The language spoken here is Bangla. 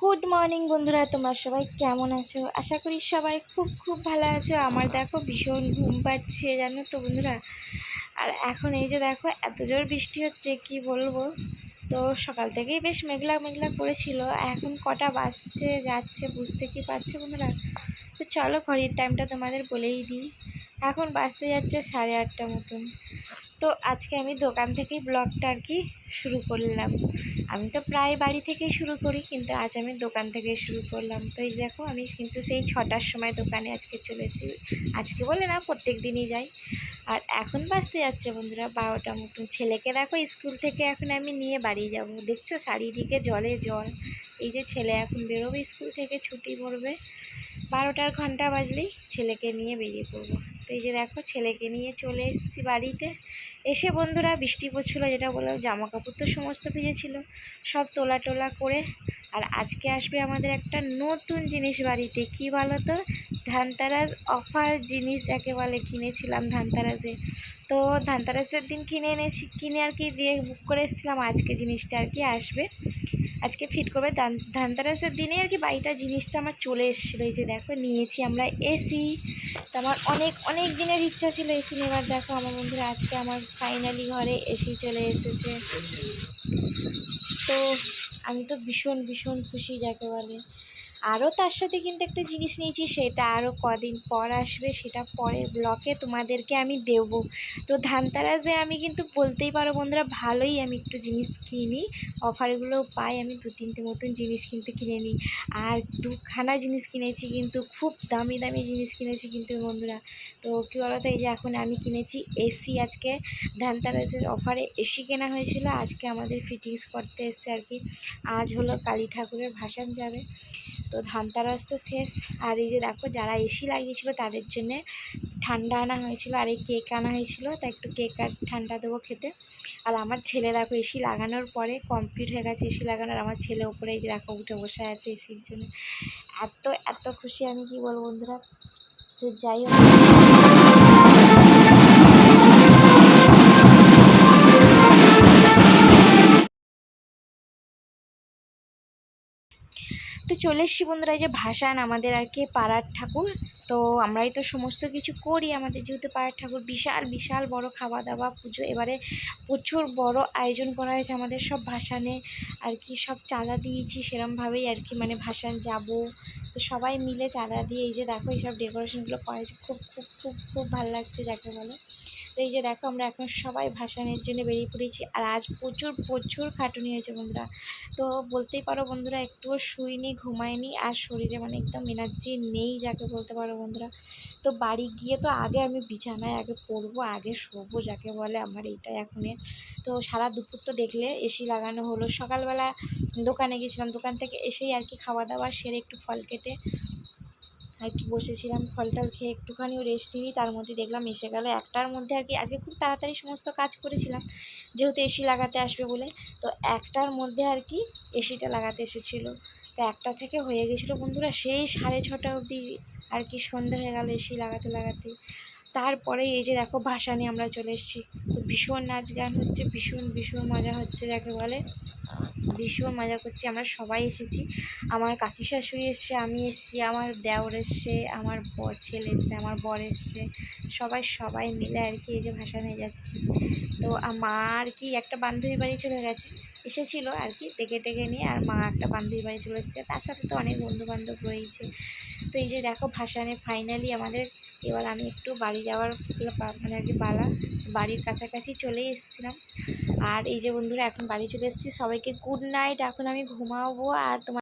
গুড মর্নিং বন্ধুরা, তোমরা সবাই কেমন আছো? আশা করি সবাই খুব খুব ভালো আছো। আমার দেখো ভীষণ ঘুম পাচ্ছে, জানো তো বন্ধুরা? আর এখন এই যে দেখো, এত জোর বৃষ্টি হচ্ছে, কি বলব? তো সকাল থেকেই বেশ মেঘলা মেঘলা করেছিল। এখন কটা বাজছে, যাচ্ছে, বুঝতে কি পারছ বন্ধুরা? তো চলো ঘড়ির টাইমটা তোমাদের বলেই দিই। এখন বাজতে যাচ্ছে সাড়ে আটটা মতন। তো আজকে আমি দোকান থেকেই ব্লগটা আর কি শুরু করলাম। আমি তো প্রায় বাড়ি থেকেই শুরু করি, কিন্তু আজ আমি দোকান থেকে শুরু করলাম। তো এই দেখো, আমি কিন্তু সেই ছটার সময় দোকানে আজকে চলে এসেছি। আজকে বলে না, প্রত্যেক দিনই যাই। আর এখন বাজতে যাচ্ছে বন্ধুরা, বারোটা মতন। ছেলেকে দেখো, স্কুল থেকে এখন আমি নিয়ে বাড়ি যাব। দেখছ, চারিদিকে জলে জল। এই যে ছেলে এখন বেরোবে, স্কুল থেকে ছুটি পড়বে। বারোটার ঘণ্টা বাজলেই ছেলেকে নিয়ে বেরিয়ে পড়ব। তো এই যে দেখো, ছেলেকে নিয়ে চলে এসেছি বাড়িতে। এসে বন্ধুরা বৃষ্টি পড়ছিলো, যেটা বললাম জামা কাপড় তো সমস্ত ভিজেছিল। সব তোলা টোলা করে। আর আজকে আসবে আমাদের একটা নতুন জিনিস বাড়িতে। কি বলো তো ধানতেরাস অফার জিনিস একেবারে কিনেছিলাম ধানতেরাসে। তো ধানতেরাসের দিন কিনে এনেছি, কিনে আর কি দিয়ে বুক করে এসেছিলাম। আজকে জিনিসটা আর কি আসবে। আজকে ফিট করবে। ধান, ধানতেরাসের দিনে আর কি বাড়িটা জিনিসটা আমার চলে এসেছিল। এই যে দেখো, নিয়েছি আমরা এসি তো আমার অনেক অনেক দিনের ইচ্ছা ছিল এসি নেবার দেখো, আমার বন্ধুরা আজকে আমার ফাইনালি ঘরে এসি চলে এসেছে। তো আমি তো ভীষণ ভীষণ খুশি যাকে বলে। আরও তার সাথে কিন্তু একটা জিনিস নিয়েছি, সেটা আরও কদিন পর আসবে, সেটা পরের ব্লকে তোমাদেরকে আমি দেবো। তো ধানতেরাসে আমি কিন্তু বলতেই পারো বন্ধুরা, ভালোই আমি একটু জিনিস কিনি, অফারগুলো পাই, আমি দু তিনটে মতন জিনিস কিন্তু কিনে নিই। আর দুখানা জিনিস কিনেছি কিন্তু, খুব দামি দামি জিনিস কিনেছি কিন্তু বন্ধুরা। তো কী বলতো, এই যে এখন আমি কিনেছি এসি আজকে ধানতেরাসের অফারে এসি কেনা হয়েছিল, আজকে আমাদের ফিটিংস করতে এসছে আর কি। আজ হলো কালী ঠাকুরের ভাসান যাবে। তো ধানতারাস তো শেষ। আর এই যে দেখো, যারা এসি লাগিয়েছিল তাদের জন্যে ঠান্ডা আনা হয়েছিল আর এই কেক আনা হয়েছিল, তা একটু কেক আর ঠান্ডা দেবো খেতে। আর আমার ছেলে দেখো এসি লাগানোর পরে কমপ্লিট হয়ে গেছে এসি লাগানোর। আমার ছেলে ওপরে এই যে দেখো উঠে বসে আছে এসির জন্য। এত এত খুশি আমি, কি বলব বন্ধুরা? তো যাই হোক। চলে এসছি বন্ধুরা, এই যে ভাসান আমাদের আর কি পাড়ার ঠাকুর। তো আমরাই তো সমস্ত কিছু করি, আমাদের যেহেতু পাড়ার ঠাকুর বিশাল বিশাল বড় খাওয়া দাওয়া পুজো, এবারে প্রচুর বড় আয়োজন করা হয়েছে আমাদের সব ভাসানে। আর কি সব চাঁদা দিয়েছি, সেরমভাবেই আর কি মানে ভাসান যাব। তো সবাই মিলে চাঁদা দিয়ে এই যে দেখো, এইসব ডেকোরেশনগুলো করা হয়েছে। খুব খুব খুব খুব ভালো লাগছে, যাকে বলে। এই যে দেখো আমরা এখন সবাই ভাসানের জন্য বেরিয়ে পড়েছি আর আজ প্রচুর প্রচুর খাটুনি হয়েছে বন্ধুরা। তো বলতেই পারো বন্ধুরা, একটুও শুইনি, ঘুমাইনি আর শরীরে মানে একদম এনার্জি নেই যাকে বলতে পারো বন্ধুরা। তো বাড়ি গিয়ে তো আগে আমি বিছানায় আগে পড়ব, আগে শোবো যাকে বলে আমার এইটাই এখনে তো সারা দুপুর তো দেখলে এসি লাগানো হলো। সকালবেলা দোকানে গেছিলাম, দোকান থেকে এসেই আর কি খাওয়া দাওয়া সেরে একটু ফল কেটে আর কি বসেছিলাম ফল টল খেয়ে একটুখানিও রেস্ট নিই, তার মধ্যে দেখলাম এসে গেল একটার মধ্যে আর কি, আজকে খুব তাড়াতাড়ি সমস্ত কাজ করেছিলাম, যেহেতু এসি লাগাতে আসবে বলে, তো একটার মধ্যে আর কি এসিটা লাগাতে এসেছিল। তো একটা থেকে হয়ে গেছিল বন্ধুরা, সেই সাড়ে ছটা অবধি আর কি সন্ধে হয়ে গেল এসি লাগাতে লাগাতে। তারপরে এই যে দেখো ভাসানে আমরা চলে এসেছি, তো ভীষণ নাচ গান হচ্ছে, ভীষণ ভীষণ মজা হচ্ছে, যাকে বলে। ভীষণ মজা করছি, আমরা সবাই এসেছি। আমার কাকি শাশুড়ি এসছে, আমি এসছি, আমার দেওর এসছে, আমার বর ছেলে এসছে, আমার বর এসছে। সবাই সবাই মিলে আর কি এই যে ভাষা নিয়ে যাচ্ছি। তো মা আর কি একটা বান্ধবী বাড়ি চলে গেছে, এসেছিল আর কি ডেকে টেকে নিয়ে, আর মা একটা বান্ধবী বাড়ি চলে এসছে। তার সাথে তো অনেক বন্ধু বান্ধব রয়েছে। তো এই যে দেখো ভাসানে ফাইনালি আমাদের এবার আমি একটু বাড়ি যাওয়ার মানে আর কি বালা বাড়ির কাছাকাছি চলে এসেছিলাম। আর এই যে বন্ধুরা, এখন বাড়ি চলে এসেছি। সবাইকে গুড নাইট এখন আমি ঘুমাবো আর তোমার